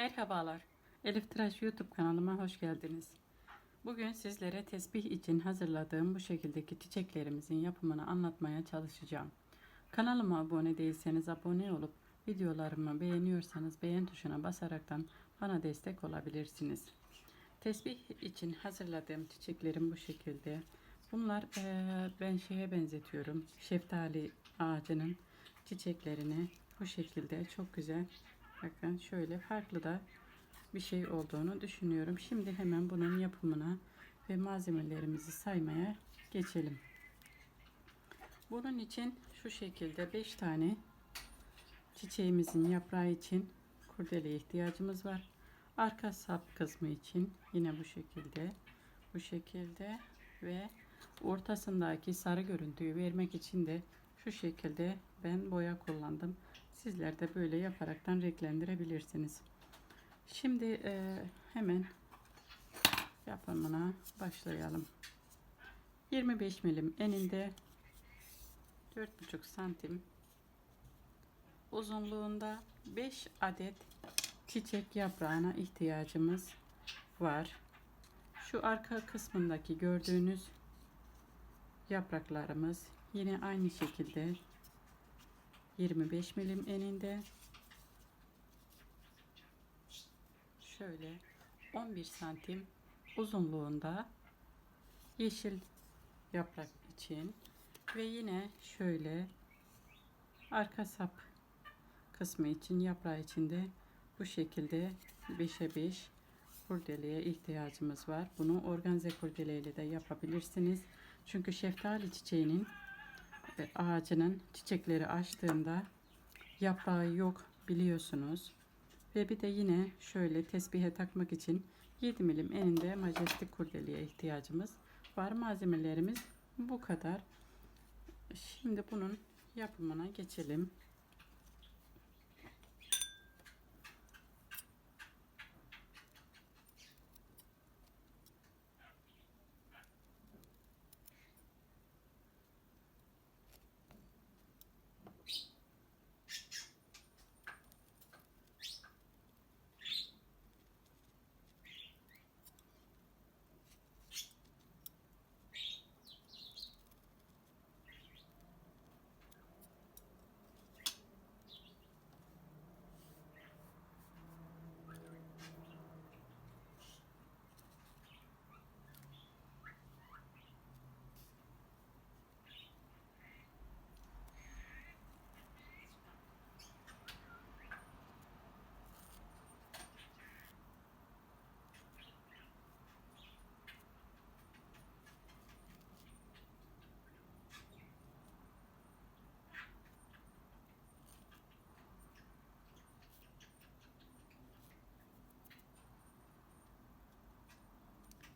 Merhabalar. Elif Tıraş YouTube kanalıma hoş geldiniz. Bugün sizlere tesbih için hazırladığım bu şekildeki çiçeklerimizin yapımını anlatmaya çalışacağım. Kanalıma abone değilseniz abone olup videolarımı beğeniyorsanız beğen tuşuna basaraktan bana destek olabilirsiniz. Tesbih için hazırladığım çiçeklerim bu şekilde. Bunlar eee, ben şeye benzetiyorum. Şeftali ağacının çiçeklerini bu şekilde çok güzel Bakın şöyle farklı da bir şey olduğunu düşünüyorum. Şimdi hemen bunun yapımına ve malzemelerimizi saymaya geçelim. Bunun için şu şekilde 5 tane çiçeğimizin yaprağı için kurdeleye ihtiyacımız var. Arka sap kısmı için yine bu şekilde bu şekilde ve ortasındaki sarı görüntüyü vermek için de şu şekilde ben boya kullandım. Sizler de böyle yaparaktan renklendirebilirsiniz. Şimdi e, hemen yapımına başlayalım. 25 milim eninde 4,5 santim uzunluğunda 5 adet çiçek yaprağına ihtiyacımız var. Şu arka kısmındaki gördüğünüz yapraklarımız yine aynı şekilde 25 milim eninde şöyle 11 santim uzunluğunda yeşil yaprak için ve yine şöyle arka sap kısmı için yaprağı içinde bu şekilde 5'e 5 kurdeleye ihtiyacımız var. Bunu organze kurdeleyle de yapabilirsiniz. Çünkü şeftali çiçeğinin ağacının çiçekleri açtığında yaprağı yok biliyorsunuz. Ve bir de yine şöyle tesbihe takmak için 7 milim eninde majestik kurdeleye ihtiyacımız var. Malzemelerimiz bu kadar. Şimdi bunun yapımına geçelim.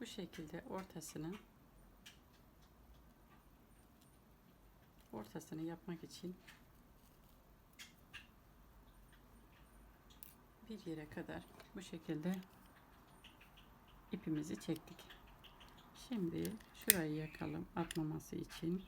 Bu şekilde ortasını ortasını yapmak için bir yere kadar bu şekilde ipimizi çektik. Şimdi şurayı yakalım atmaması için.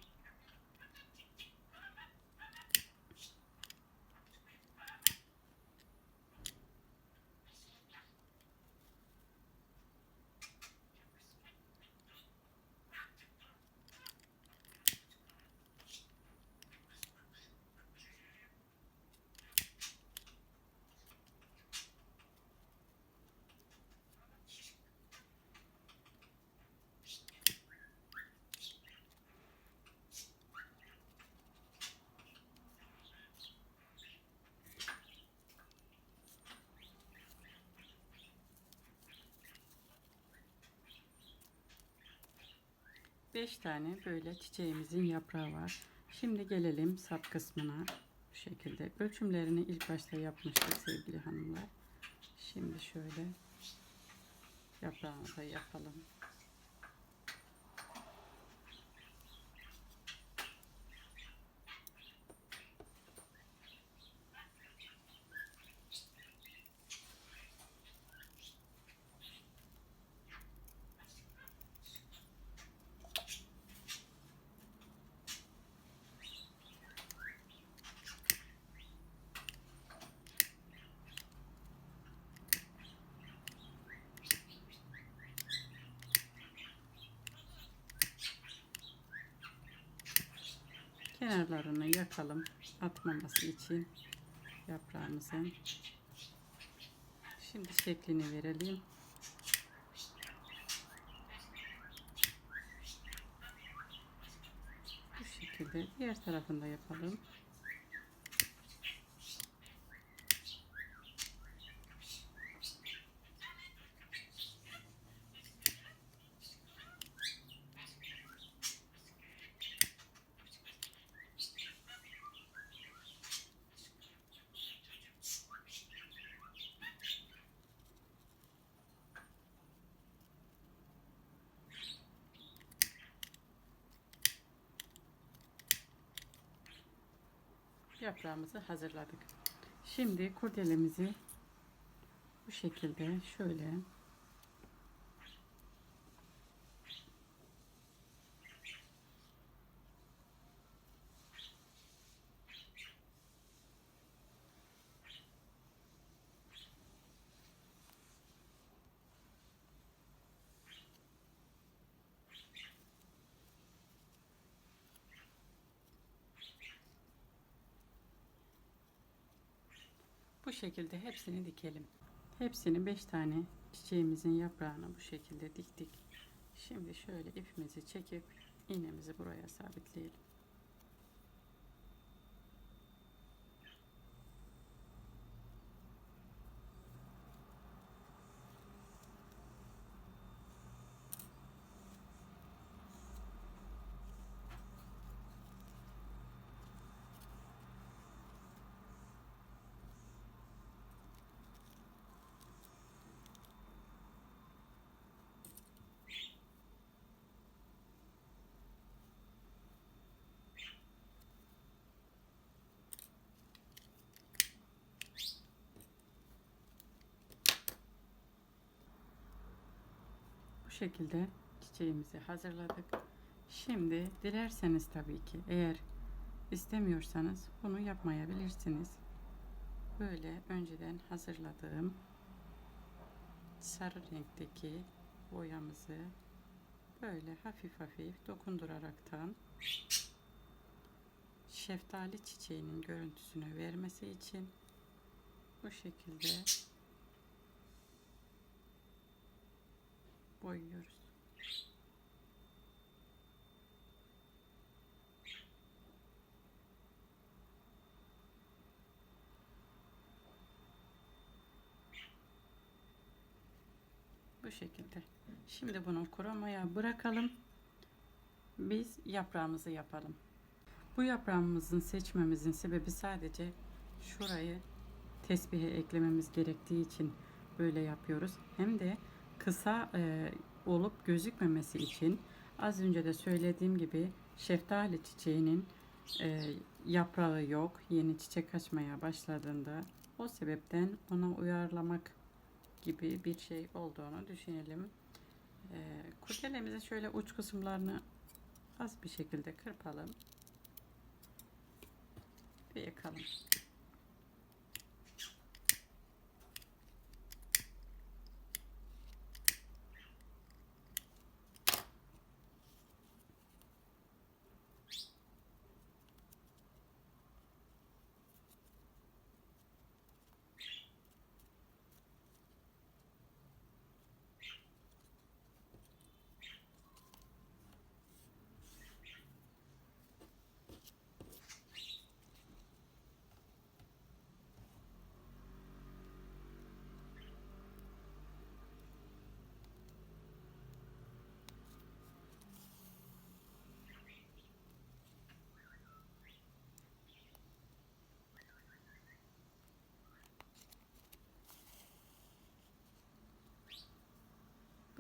Beş tane böyle çiçeğimizin yaprağı var. Şimdi gelelim sap kısmına. Bu şekilde ölçümlerini ilk başta yapmıştık sevgili hanımlar. Şimdi şöyle yaprağını yapalım. Kenarlarını yakalım atmaması için yaprağımızın. Şimdi şeklini verelim. Bu şekilde diğer tarafında yapalım. Yaprağımızı hazırladık. Şimdi kurdelemizi bu şekilde şöyle Bu şekilde hepsini dikelim. Hepsini 5 tane çiçeğimizin yaprağını bu şekilde diktik. Şimdi şöyle ipimizi çekip iğnemizi buraya sabitleyelim. Şekilde çiçeğimizi hazırladık. Şimdi dilerseniz tabii ki eğer istemiyorsanız bunu yapmayabilirsiniz. Böyle önceden hazırladığım sarı renkteki boyamızı böyle hafif hafif dokunduraraktan şeftali çiçeğinin görüntüsünü vermesi için bu şekilde boyuyoruz. Bu şekilde. Şimdi bunu kurumaya bırakalım. Biz yaprağımızı yapalım. Bu yaprağımızın seçmemizin sebebi sadece şurayı tesbihe eklememiz gerektiği için böyle yapıyoruz. Hem de kısa e, olup gözükmemesi için az önce de söylediğim gibi şeftali çiçeğinin e, yaprağı yok. Yeni çiçek açmaya başladığında o sebepten ona uyarlamak gibi bir şey olduğunu düşünelim. E, kurdelemizin şöyle uç kısımlarını az bir şekilde kırpalım ve yakalım.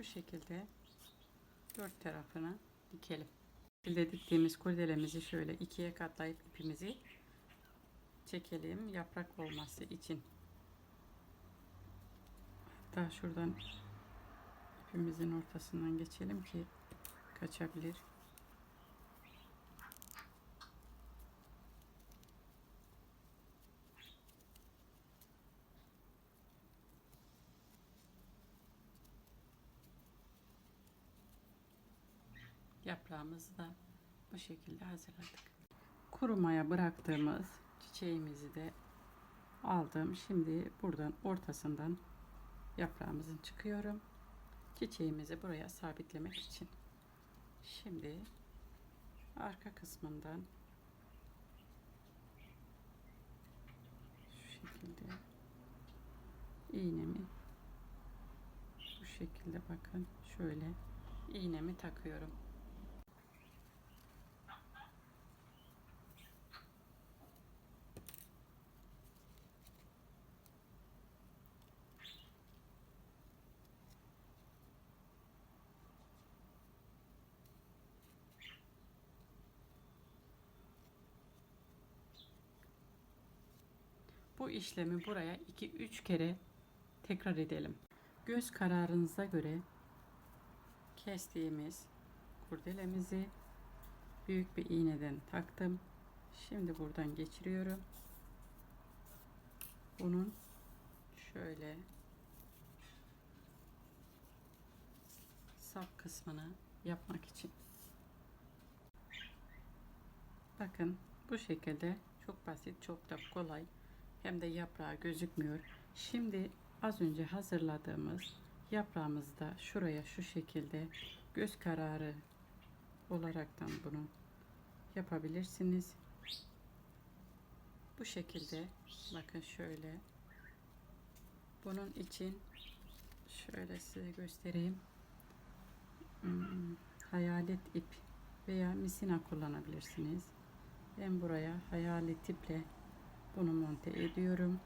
Şekilde dört tarafına dikelim. Şekilde diktiğimiz kurdelemizi şöyle ikiye katlayıp ipimizi çekelim yaprak olması için. Hatta şuradan ipimizin ortasından geçelim ki kaçabilir. Yaprağımızı da bu şekilde hazırladık. kurumaya bıraktığımız çiçeğimizi de aldım. Şimdi buradan ortasından yaprağımızın çıkıyorum. Çiçeğimizi buraya sabitlemek için. Şimdi arka kısmından şu şekilde iğnemi bu şekilde bakın şöyle iğnemi takıyorum. Bu işlemi buraya 2-3 kere tekrar edelim. Göz kararınıza göre kestiğimiz kurdelemizi büyük bir iğneden taktım. Şimdi buradan geçiriyorum. Bunun şöyle sap kısmını yapmak için. Bakın bu şekilde çok basit, çok da kolay. Hem de yaprağı gözükmüyor. Şimdi az önce hazırladığımız yaprağımızı da şuraya şu şekilde göz kararı olaraktan bunu yapabilirsiniz. Bu şekilde bakın şöyle bunun için şöyle size göstereyim. Hmm, hayalet ip veya misina kullanabilirsiniz. Ben buraya hayalet iple bunu monte ediyorum.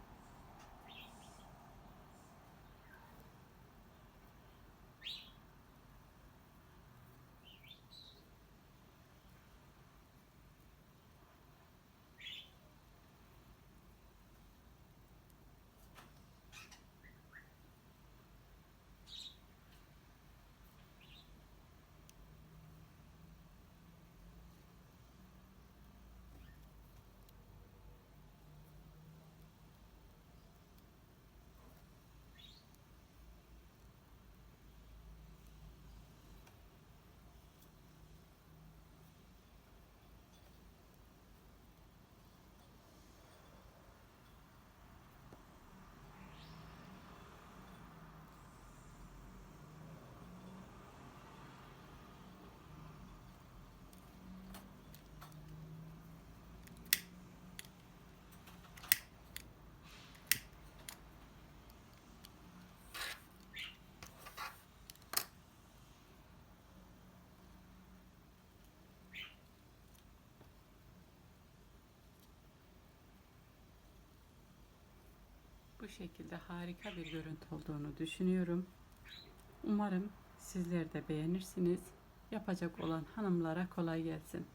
Şekilde harika bir görüntü olduğunu düşünüyorum. Umarım sizler de beğenirsiniz. Yapacak olan hanımlara kolay gelsin.